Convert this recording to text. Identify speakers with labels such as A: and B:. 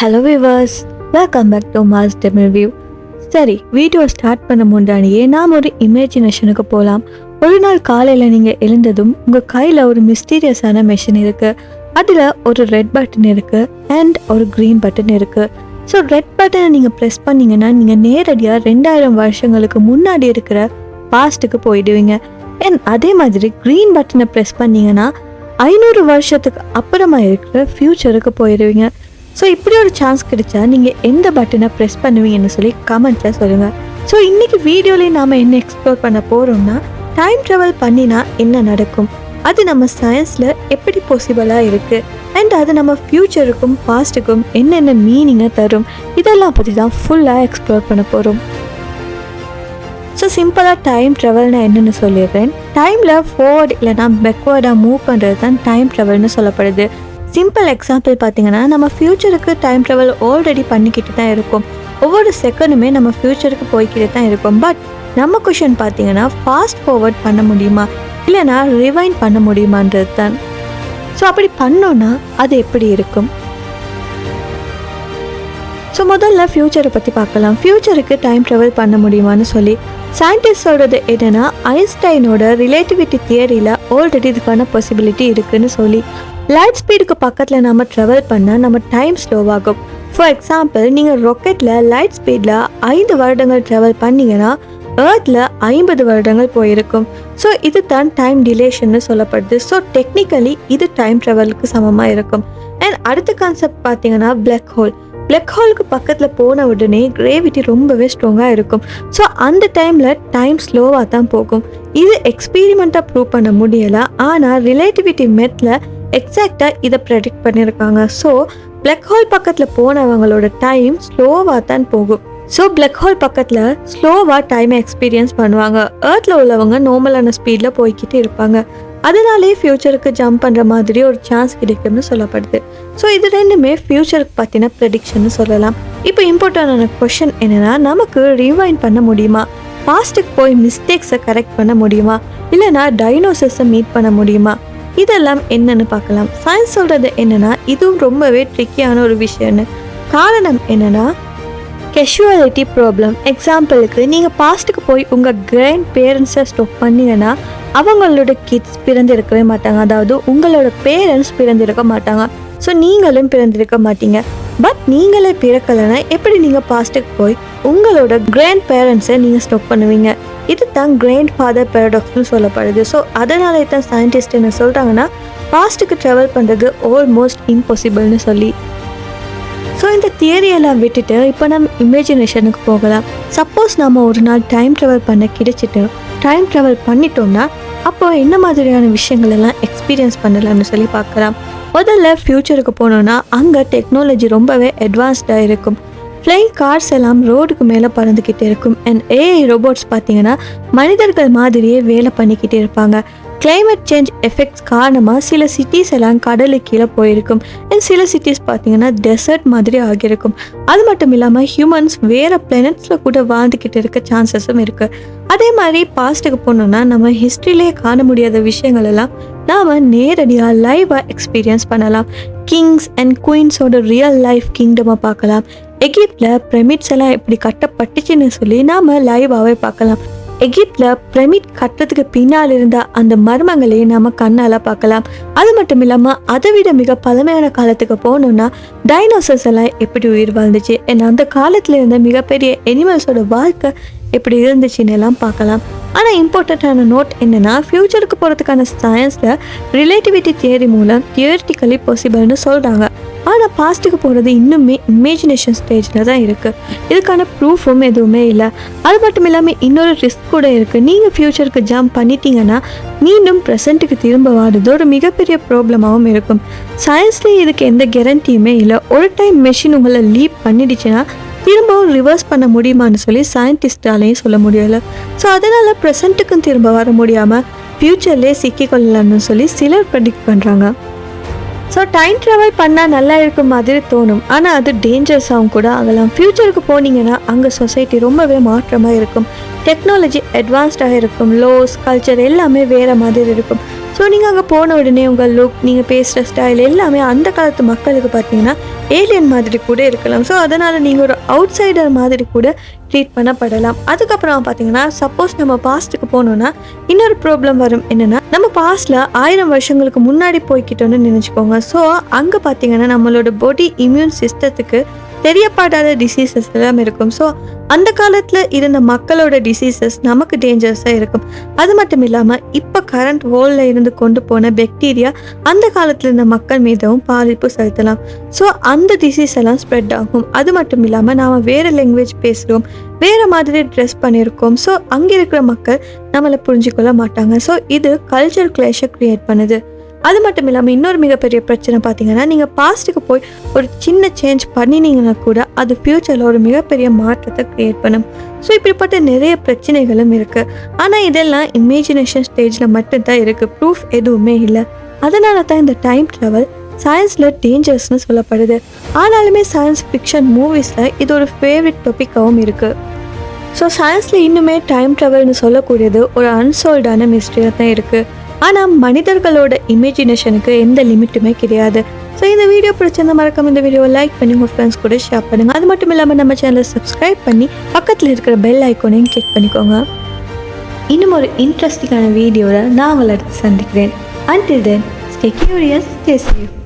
A: Hello viewers welcome back to mass Tamil view சரி video start பண்ண முன்னாடியே நாம் ஒரு இமேஜினேஷனுக்கு போகலாம் ஒரு நாள் காலையில் நீங்கள் எழுந்ததும் உங்கள் கையில் ஒரு மிஸ்டீரியஸான மெஷின் இருக்குது அதில் ஒரு ரெட் பட்டன் இருக்குது அண்ட் ஒரு க்ரீன் பட்டன் இருக்குது ஸோ ரெட் பட்டனை நீங்கள் ப்ரெஸ் பண்ணிங்கன்னா நீங்கள் நேரடியாக ரெண்டாயிரம் வருஷங்களுக்கு முன்னாடி இருக்கிற பாஸ்ட்டுக்கு போயிடுவீங்க. அண்ட் அதே மாதிரி க்ரீன் பட்டனை ப்ரெஸ் பண்ணிங்கன்னா ஐநூறு வருஷத்துக்கு அப்புறமா இருக்கிற ஃப்யூச்சருக்கு போயிடுவீங்க ஸோ இப்படி ஒரு சான்ஸ் கிடைச்சா நீங்கள் எந்த பட்டனை ப்ரெஸ் பண்ணுவீங்கன்னு சொல்லி கமெண்ட்டில் சொல்லுங்கள் ஸோ இன்றைக்கி வீடியோலேயே நாம் என்ன எக்ஸ்ப்ளோர் பண்ண போகிறோம்னா டைம் ட்ராவல் பண்ணினா என்ன நடக்கும்? அது நம்ம சயின்ஸில் எப்படி பாசிபிளாக இருக்குது அண்ட் அது நம்ம ஃப்யூச்சருக்கும் பாஸ்ட்டுக்கும் என்னென்ன மீனிங்கை தரும்? இதெல்லாம் பற்றி தான் ஃபுல்லாக எக்ஸ்ப்ளோர் பண்ண போகிறோம் ஸோ சிம்பிளாக டைம் ட்ராவல்னா என்னென்னு சொல்லிடுறேன். டைமில் ஃபார்வர்ட் இல்லைனா பேக்வேர்டாக மூவ் பண்ணுறது தான் டைம் ட்ராவல்னு சொல்லப்படுது. சிம்பிள் எக்ஸாம்பிள் பார்த்தீங்கன்னா நம்ம ஃப்யூச்சருக்கு டைம் ட்ராவல் ஆல்ரெடி பண்ணிக்கிட்டு தான் இருக்கும். ஒவ்வொரு செகண்டுமே நம்ம ஃப்யூச்சருக்கு போய்கிட்டு தான் இருக்கோம். பட் நம்ம கொஷின் பார்த்தீங்கன்னா ஃபாஸ்ட் ஃபார்வர்ட் பண்ண முடியுமா? இல்லைனா ரிவைண்ட் பண்ண முடியுமான்றது தான். ஸோ அப்படி பண்ணோன்னா அது எப்படி இருக்கும்? ஸோ முதல்ல ஃப்யூச்சரை பற்றி பார்க்கலாம். ஃப்யூச்சருக்கு டைம் ட்ராவல் பண்ண முடியுமான்னு சொல்லி சயின்டிஸ்ட் சொல்கிறது என்னென்னா ஐன்ஸ்டைனோட ரிலேட்டிவிட்டி தியரியில் ஆல்ரெடி இதுக்கான பாசிபிலிட்டி இருக்குன்னு சொல்லி. லைட் ஸ்பீடுக்கு பக்கத்தில் நம்ம ட்ராவல் பண்ணால் நம்ம டைம் ஸ்லோவாகும் ஃபார் எக்ஸாம்பிள் நீங்கள் ராக்கெட்டில் லைட் ஸ்பீடில் ஐந்து வருடங்கள் ட்ராவல் பண்ணிங்கன்னா ஏர்த்தில் ஐம்பது வருடங்கள் போயிருக்கும். ஸோ இது தான் டைம் டிலேஷன்னு சொல்லப்படுது. ஸோ டெக்னிக்கலி இது டைம் ட்ராவலுக்கு சமமாக இருக்கும். அண்ட் அடுத்த கான்செப்ட் பார்த்தீங்கன்னா பிளாக் ஹோல் பிளாக் ஹோலுக்கு பக்கத்தில் போன உடனே கிரேவிட்டி ரொம்பவே ஸ்ட்ராங்காக இருக்கும். ஸோ அந்த டைமில் டைம் ஸ்லோவாக தான் போகும். இது எக்ஸ்பீரிமெண்ட்டாக ப்ரூவ் பண்ண முடியலை. ஆனால் ரிலேட்டிவிட்டி மெத்தில் எக்ஸாக்டாக இதை ப்ரெடிக்ட் பண்ணியிருக்காங்க ஸோ பிளாக் ஹோல் பக்கத்தில் போனவங்களோட டைம் ஸ்லோவாக தான் போகும். ஸோ பிளாக் ஹோல் பக்கத்தில் ஸ்லோவாக டைமை எக்ஸ்பீரியன்ஸ் பண்ணுவாங்க. ஏர்த்தில் உள்ளவங்க நார்மலான ஸ்பீடில் போய்கிட்டு இருப்பாங்க. அதனாலே ஃப்யூச்சருக்கு ஜம்ப் பண்ணுற மாதிரி ஒரு சான்ஸ் கிடைக்கும்னு சொல்லப்படுது. ஸோ இது ரெண்டுமே ஃப்யூச்சருக்கு பற்றின ப்ரெடிக்ஷன் சொல்லலாம். இப்போ இம்பார்ட்டண்டான கொஷின் என்னென்னா நமக்கு ரிவைண்ட் பண்ண முடியுமா? பாஸ்ட்டுக்கு போய் மிஸ்டேக்ஸை கரெக்ட் பண்ண முடியுமா? இல்லைனா டைனோசஸை மீட் பண்ண முடியுமா? இதெல்லாம் என்னன்னு பார்க்கலாம். சயின்ஸ் சொல்கிறது என்னென்னா இதுவும் ரொம்பவே ட்ரிக்கியான ஒரு விஷயம்னு. காரணம் என்னென்னா கெஷுவலிட்டி ப்ராப்ளம் எக்ஸாம்பிளுக்கு நீங்கள் பாஸ்ட்டுக்கு போய் உங்கள் கிராண்ட் பேரண்ட்ஸை ஸ்டாப் பண்ணீங்கன்னா அவங்களோட கிட்ஸ் பிறந்திருக்கவே மாட்டாங்க. அதாவது உங்களோட பேரண்ட்ஸ் பிறந்திருக்க மாட்டாங்க. ஸோ நீங்களும் பிறந்திருக்க மாட்டீங்க. பட் நீங்களே பிறக்கலைன்னா எப்படி நீங்கள் பாஸ்ட்டுக்கு போய் உங்களோட கிராண்ட் பேரண்ட்ஸை நீங்கள் ஸ்டாப் பண்ணுவீங்க? இது தான் கிராண்ட் ஃபாதர் பேரடாக்ஸ்னு சொல்லப்படுது. ஸோ அதனாலே தான் சயின்டிஸ்ட் என்ன சொல்கிறாங்கன்னா பாஸ்ட்டுக்கு ட்ராவல் பண்ணுறது ஆல்மோஸ்ட் இம்பாசிபிள்னு சொல்லி. ஸோ இந்த தியரியெல்லாம் விட்டுட்டு இப்போ நம்ம இமேஜினேஷனுக்கு போகலாம். சப்போஸ் நம்ம ஒரு நாள் டைம் ட்ராவல் பண்ண கிடைச்சிட்டு டைம் ட்ராவல் பண்ணிட்டோம்னா அப்போ என்ன மாதிரியான விஷயங்கள் எல்லாம் எக்ஸ்பீரியன்ஸ் பண்ணலாம்னு சொல்லி பார்க்கலாம். முதல்ல ஃப்யூச்சருக்கு போனோன்னா அங்கே டெக்னாலஜி ரொம்பவே அட்வான்ஸ்டாக இருக்கும். ஃப்ளைங் கார்ஸ் எல்லாம் ரோடுக்கு மேலே பறந்துக்கிட்டு இருக்கும். அண்ட் ஏஐ ரோபோட்ஸ் பார்த்தீங்கன்னா மனிதர்கள் மாதிரியே வேலை பண்ணிக்கிட்டு இருப்பாங்க. கிளைமேட் சேஞ்ச் எஃபெக்ட்ஸ் காரணமாக சில சிட்டிஸ் எல்லாம் கடலுக்கு கீழே போயிருக்கும். அண்ட் சில சிட்டிஸ் பார்த்தீங்கன்னா டெசர்ட் மாதிரி ஆகியிருக்கும். அது மட்டும் இல்லாமல் ஹியூமன்ஸ் வேறு பிளானட்ஸில் கூட வாழ்ந்துக்கிட்டு இருக்க சான்சஸும் இருக்குது அதே மாதிரி பாஸ்ட்டுக்கு போனோம்னா நம்ம ஹிஸ்ட்ரியிலே காண முடியாத விஷயங்கள் எல்லாம் நாம் நேரடியாக லைவாக எக்ஸ்பீரியன்ஸ் பண்ணலாம். கிங்ஸ் அண்ட் குயின்ஸோட ரியல் லைஃப் கிங்டமை பார்க்கலாம். எகிப்தில் பிரமிட்ஸ் எல்லாம் எப்படி கட்டப்பட்டுச்சுன்னு சொல்லி நாம் லைவாகவே பார்க்கலாம். எகிப்தில் பிரமிட் கட்டுறதுக்கு பின்னால் இருந்த அந்த மர்மங்களையும் நாம் கண்ணால் பார்க்கலாம். அது மட்டும் இல்லாமல் அதை விட மிக பழமையான காலத்துக்கு போகணுன்னா டைனோசர்ஸ் எல்லாம் எப்படி உயிர் வாழ்ந்துச்சு? ஏன்னா அந்த காலத்தில் இருந்த மிகப்பெரிய எனிமல்ஸோட வாழ்க்கை எப்படி இருந்துச்சுன்னு எல்லாம் பார்க்கலாம். ஆனால் இம்பார்ட்டண்ட்டான நோட் என்னென்னா ஃப்யூச்சருக்கு போகிறதுக்கான சயின்ஸில் ரிலேட்டிவிட்டி தியரி மூலம் தியரிட்டிக்கலி பாசிபிள்னு சொல்கிறாங்க ஆனால் பாஸ்ட்டுக்கு போகிறது இன்னுமே இமேஜினேஷன் ஸ்டேஜில் தான் இருக்குது இதுக்கான ப்ரூஃபும் எதுவுமே இல்லை. அது மட்டும் இல்லாமல் இன்னொரு ரிஸ்க் கூட இருக்குது நீங்கள் ஃப்யூச்சருக்கு ஜம்ப் பண்ணிட்டீங்கன்னா மீண்டும் ப்ரெசண்ட்டுக்கு திரும்ப வாடுறது ஒரு மிகப்பெரிய ப்ராப்ளமாகவும் இருக்கும். சயின்ஸ்லேயே இதுக்கு எந்த கேரண்டியுமே இல்லை. ஒரு டைம் மெஷின் உங்களை லீப் பண்ணிடுச்சுன்னா திரும்பவும் ரிவர்ஸ் பண்ண முடியுமான்னு சொல்லி சயின்டிஸ்டாலேயும் சொல்ல முடியலை. ஸோ அதனால் ப்ரெசண்ட்டுக்கும் திரும்ப வர முடியாமல் ஃப்யூச்சர்லேயே சிக்கிக்கொள்ளலாம்னு சொல்லி சிலர் ப்ரெடிக்ட் பண்ணுறாங்க ஸோ டைம் ட்ராவல் பண்ணால் நல்லா இருக்கும் மாதிரி தோணும். ஆனால் அது டேஞ்சர்ஸாகவும் கூட ஆகலாம். ஃப்யூச்சருக்கு போனீங்கன்னா அங்கே சொசைட்டி ரொம்பவே மாற்றமாக இருக்கும். டெக்னாலஜி அட்வான்ஸ்டாக இருக்கும். லோஸ் கல்ச்சர் எல்லாமே வேறு மாதிரி இருக்கும். ஸோ நீங்கள் அங்கே போன உடனே உங்கள் லுக் நீங்கள் பேசுகிற ஸ்டைல் எல்லாமே அந்த காலத்து மக்களுக்கு பார்த்தீங்கன்னா ஏலியன் மாதிரி கூட இருக்கலாம். ஸோ அதனால் நீங்கள் ஒரு அவுட் சைடர் மாதிரி கூட ட்ரீட் பண்ணப்படலாம். அதுக்கப்புறம் பார்த்தீங்கன்னா சப்போஸ் நம்ம பாஸ்ட்டுக்கு போனோம்னா இன்னொரு ப்ராப்ளம் வரும். என்னென்னா நம்ம பாஸ்டில் ஆயிரம் வருஷங்களுக்கு முன்னாடி போய்க்கிட்டோன்னு நினச்சிக்கோங்க. ஸோ அங்கே பார்த்தீங்கன்னா நம்மளோட பாடி இம்யூன் சிஸ்டத்துக்கு தெரியப்படாத டிசீசஸ் எல்லாம் இருக்கும். ஸோ அந்த காலத்தில் இருந்த மக்களோட டிசீசஸ் நமக்கு டேஞ்சரஸாக இருக்கும். அது மட்டும் இல்லாமல் இப்போ கரண்ட் வேர்ல்டில் இருந்து கொண்டு போன பெக்டீரியா அந்த காலத்தில் இருந்த மக்கள் மீதும் பாதிப்பு செலுத்தலாம். ஸோ அந்த டிசீஸ் எல்லாம் ஸ்ப்ரெட் ஆகும். அது மட்டும் இல்லாமல் நாம் வேறு லாங்குவேஜ் பேசுகிறோம் வேறு மாதிரி ட்ரெஸ் பண்ணியிருக்கோம் ஸோ அங்கே இருக்கிற மக்கள் நம்மளை புரிஞ்சுக்கொள்ள மாட்டாங்க. ஸோ இது கல்ச்சர் கிளேஷை க்ரியேட் பண்ணுது. அது மட்டும் இல்லாமல் இன்னொரு மிகப்பெரிய பிரச்சனை பார்த்தீங்கன்னா நீங்கள் பாஸ்ட்டுக்கு போய் ஒரு சின்ன சேஞ்ச் பண்ணினீங்கன்னா கூட அது ஃப்யூச்சரில் ஒரு மிகப்பெரிய மாற்றத்தை க்ரியேட் பண்ணும். ஸோ இப்படிப்பட்ட நிறைய பிரச்சனைகளும் இருக்குது ஆனால் இதெல்லாம் இமேஜினேஷன் ஸ்டேஜில் மட்டும்தான் இருக்குது ப்ரூஃப் எதுவுமே இல்லை. அதனால தான் இந்த டைம் ட்ராவல் சயின்ஸில் டேஞ்சரஸ்னு சொல்லப்படுது. ஆனாலுமே சயின்ஸ் ஃபிக்ஷன் மூவிஸில் இது ஒரு ஃபேவரட் டாப்பிக்காகவும் இருக்குது ஸோ சயின்ஸில் இன்னுமே டைம் ட்ராவல்னு சொல்லக்கூடியது ஒரு அன்சால்வ்டான மிஸ்ட்ரியாக தான் இருக்குது ஆனால் மனிதர்களோட இமேஜினேஷனுக்கு எந்த லிமிட்டுமே கிடையாது. ஸோ இந்த வீடியோ பிடிச்சிருந்த மறக்காம இந்த வீடியோவை லைக் பண்ணி உங்கள் ஃப்ரெண்ட்ஸ் கூட ஷேர் பண்ணுங்கள் அது மட்டும் இல்லாமல் நம்ம சேனலை சப்ஸ்கிரைப் பண்ணி பக்கத்தில் இருக்கிற பெல் ஐக்கோனையும் கிளிக் பண்ணிக்கோங்க. இன்னும் ஒரு இன்ட்ரெஸ்டிங்கான வீடியோவில் நான் உங்களை அடுத்து சந்திக்கிறேன். Until then stay curious stay safe